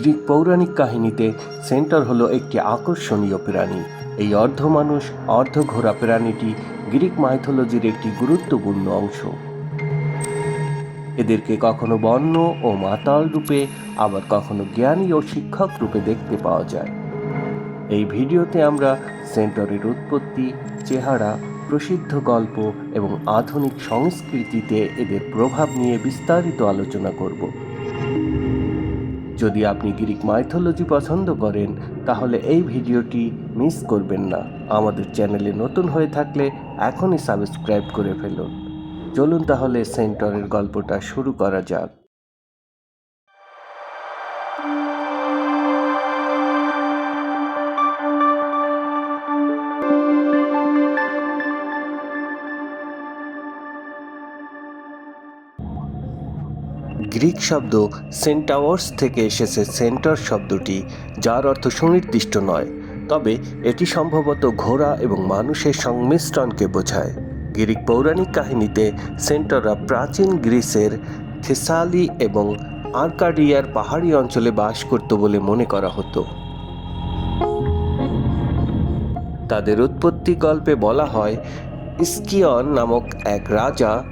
Greek পৌরাণিক কাহিনীতে centre হলো একটি আকর্ষণীয় প্রাণী। এই অর্ধ মানুষ, অর্ধ ঘোড়া প্রাণীটি গ্রিক মাইথোলজির একটি গুরুত্বপূর্ণ অংশ। এদেরকে কখনো বন্য ও মাতাল রূপে, আবার কখনো জ্ঞানী ও শিক্ষক রূপে দেখতে পাওয়া যায়। এই ভিডিওতে আমরা সেন্টরের উৎপত্তি, চেহারা, প্রসিদ্ধ গল্প এবং আধুনিক সংস্কৃতিতে এদের প্রভাব নিয়ে বিস্তারিত আলোচনা করব। যদি আপনি গ্রিক মাইথোলজি পছন্দ করেন, তাহলে এই ভিডিওটি মিস করবেন না। আমাদের চ্যানেলে নতুন হয়ে থাকলে এখনই সাবস্ক্রাইব করে ফেলুন। চলুন তাহলে সেন্টরের গল্পটা শুরু করা যাক। গ্রিক শব্দ সেন্টাওয়ার্স থেকে এসেছে সেন্টার শব্দটি, যার অর্থ সুনির্দিষ্ট নয়, তবে এটি সম্ভবত ঘোড়া এবং মানুষের সংমিশ্রণকে বোঝায়। গ্রিক পৌরাণিক কাহিনীতে সেন্টররা প্রাচীন গ্রিসের থেসালি এবং আর্কাডিয়ার পাহাড়ি অঞ্চলে বাস করত বলে মনে করা হতো। তাদের উৎপত্তি গল্পে বলা হয়, ইস্কিয়ন নামক এক রাজা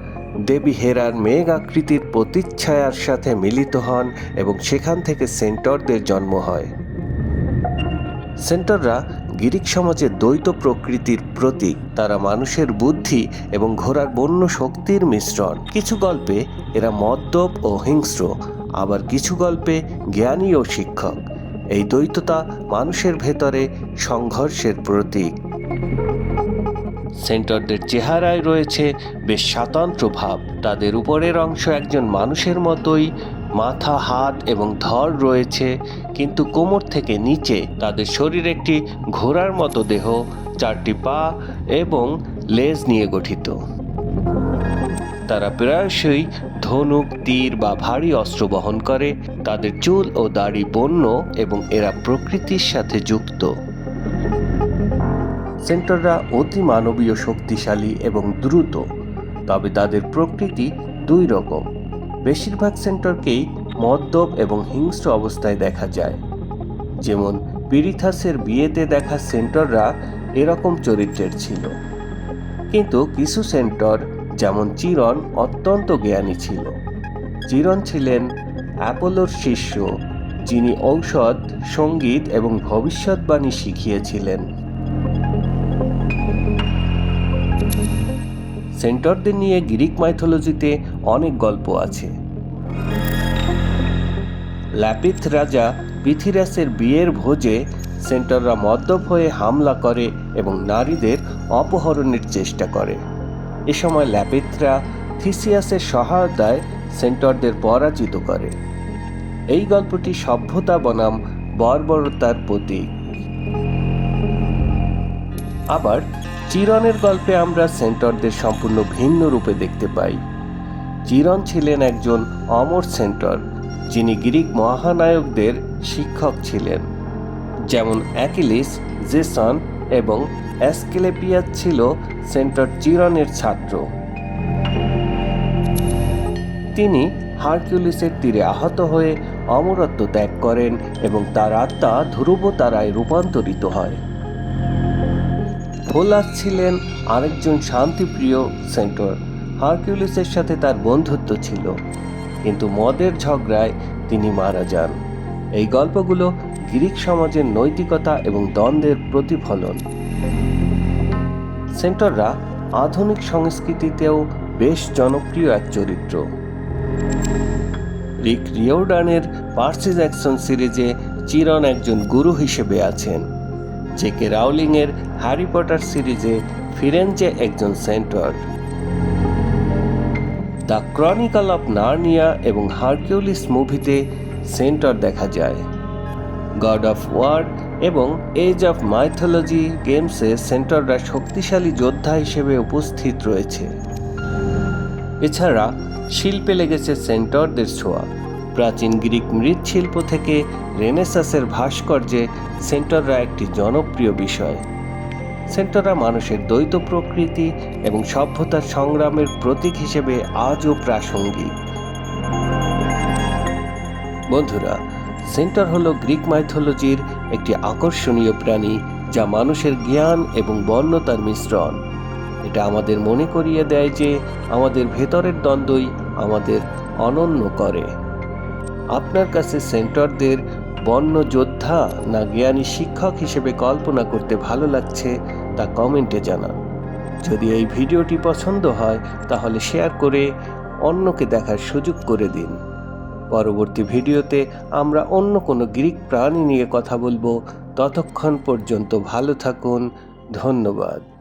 দেবী হেরার মেঘ আকৃতির প্রতিচ্ছায়ার সাথে মিলিত হন এবং সেখান থেকে সেন্টরদের জন্ম হয়। সেন্টররা গ্রিক সমাজে দ্বৈত প্রকৃতির প্রতীক, তারা মানুষের বুদ্ধি এবং ঘোড়ার বন্য শক্তির মিশ্রণ। কিছু গল্পে এরা মদ্যপ ও হিংস্র, আবার কিছু গল্পে জ্ঞানী ও শিক্ষক। এই দ্বৈততা মানুষের ভেতরে সংঘর্ষের প্রতীক। সেন্টরদের চেহারায় রয়েছে বেশ স্বাতন্ত্র ভাব তাদের উপরের অংশ একজন মানুষের মতোই, মাথা, হাত এবং ধর রয়েছে, কিন্তু কোমর থেকে নিচে তাদের শরীর একটি ঘোড়ার মতো দেহ, চারটি পা এবং লেজ নিয়ে গঠিত। তারা প্রায়শই ধনুক, তীর বা ভারী অস্ত্র বহন করে। তাদের চুল ও দাড়ি বন্য এবং এরা প্রকৃতির সাথে যুক্ত। সেন্টররা অতি মানবীয় শক্তিশালী এবং দ্রুত, তবে তাদের প্রকৃতি দুই রকম। বেশিরভাগ সেন্টরকেই মদ্যপ এবং হিংস্র অবস্থায় দেখা যায়। যেমন পিরিথাসের বিয়েতে দেখা সেন্টররা এরকম চরিত্রের ছিল। কিন্তু কিছু সেন্টর, যেমন চিরন, অত্যন্ত জ্ঞানী ছিল। চিরন ছিলেন অ্যাপোলোর শিষ্য, যিনি ঔষধ, সংগীত এবং ভবিষ্যৎবাণী শিখিয়েছিলেন। সেন্টরদের নিয়ে গ্রিক মাইথোলজিতে অনেক গল্প আছে। ল্যাপিথ রাজা পিথিরাসের বিয়ের ভোজে সেন্টররা মদ্যপ হয়ে হামলা করে এবং নারীদের অপহরণের চেষ্টা করে। এ সময় ল্যাপিথরা থিসিয়াসের সহায়তায় সেন্টরদের পরাজিত করে। এই গল্পটি সভ্যতা বনাম বর্বরতার প্রতীক। আবার চিরনের গল্পে আমরা সেন্টরদের সম্পূর্ণ ভিন্ন রূপে দেখতে পাই। চিরন ছিলেন একজন অমর সেন্টর, যিনি গ্রিক মহানায়কদের শিক্ষক ছিলেন। যেমন অ্যাকিলিস, জেসন এবং অ্যাসকেলেপিয়াস ছিল সেন্টর চিরনের ছাত্র। তিনি হারকিউলিসের তীরে আহত হয়ে অমরত্ব ত্যাগ করেন এবং তার আত্মা ধ্রুব তারায় রূপান্তরিত হয়। ফোলাস ছিলেন আরেকজন শান্তিপ্রিয় সেন্টর। হারকিউলিসের সাথে তার বন্ধুত্ব ছিল। কিন্তু মদের ঝগড়ায় তিনি মারা যান। এই গল্পগুলো গ্রিক সমাজের নৈতিকতা এবং দ্বন্দ্বের প্রতিফলন। সেন্টররা আধুনিক সংস্কৃতিতেও বেশ জনপ্রিয় এক চরিত্র। রিক রিওডানের পার্সি জ্যাকসন সিরিজে চিরন একজন গুরু হিসেবে আছেন। জেকে রাউলিংয়ের হ্যারি পটার সিরিজে ফিরেঞ্চে একজন centaur. The chronicle of Narnia এবং হারকিউলিস মুভিতে সেন্টর দেখা যায়। গড অফ ওয়ার এবং এজ অফ মাইথোলজি গেমসে সেন্টররা শক্তিশালী যোদ্ধা হিসেবে উপস্থিত রয়েছে। এছাড়া শিল্পে লেগেছে সেন্টরদের ছোঁয়া। প্রাচীন গ্রিক মৃৎশিল্প থেকে রেনেসাসের ভাস্কর্যে সেন্টররা একটি জনপ্রিয় বিষয়। সেন্টররা মানুষের দ্বৈত প্রকৃতি এবং সভ্যতার সংগ্রামের প্রতীক হিসেবে আজও প্রাসঙ্গিক। বন্ধুরা, সেন্টার হলো গ্রিক মাইথোলজির একটি আকর্ষণীয় প্রাণী যা মানুষের জ্ঞান এবং বর্ণতার মিশ্রণ। এটা আমাদের মনে করিয়ে দেয় যে আমাদের ভেতরের দ্বন্দ্বই আমাদের অনন্য করে। আপনার কাছে সেন্টরদের বন্য যোদ্ধা না জ্ঞানী শিক্ষক হিসেবে কল্পনা করতে ভালো লাগছে তা কমেন্টে জানান। যদি এই ভিডিওটি পছন্দ হয়, তাহলে শেয়ার করে অন্যকে দেখার সুযোগ করে দিন। পরবর্তী ভিডিওতে আমরা অন্য কোনো গ্রিক প্রাণী নিয়ে কথা বলব। ততক্ষণ পর্যন্ত ভালো থাকুন। ধন্যবাদ।